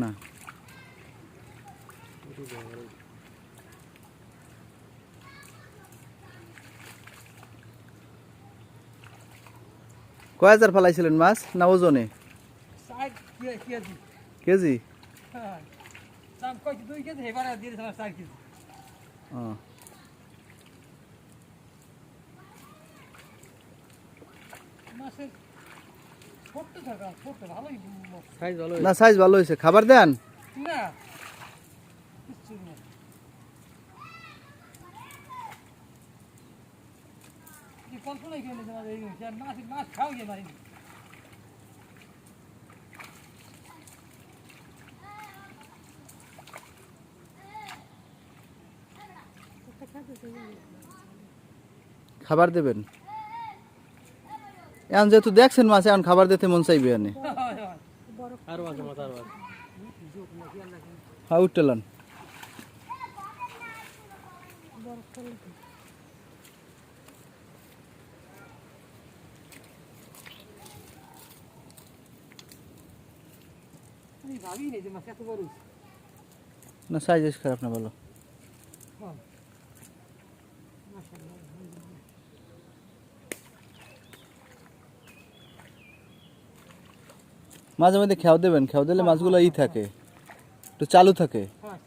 না। কয় হাজার ফেলাইছিলেন মাছ না ওজনে? কেজি। হ্যাঁ। মাছের ছোট্ট থাকা ছোট্ট ভালোই মাছ। সাইজ ভালো না সাইজ ভালো হয়েছে। খাবার দেন। না। কিচ্ছু না এখন যেহেতু দেখছেন মাছ এখন খাবার দিতে মন চাইবে আনে হয়, হয়। আরো আছে মাছ আরো আছে হ্যাঁ উঠতেলান আমি ভাবিই নাই যে মাছ এত বড় হয়েছে। না সাইজ খারাপ না ভালো হ্যাঁ। মাঝে মধ্যে খেয়াও দেবেন খেয়াও দিলে মাছগুলো ই থাকে একটু চালু থাকে। হ্যাঁ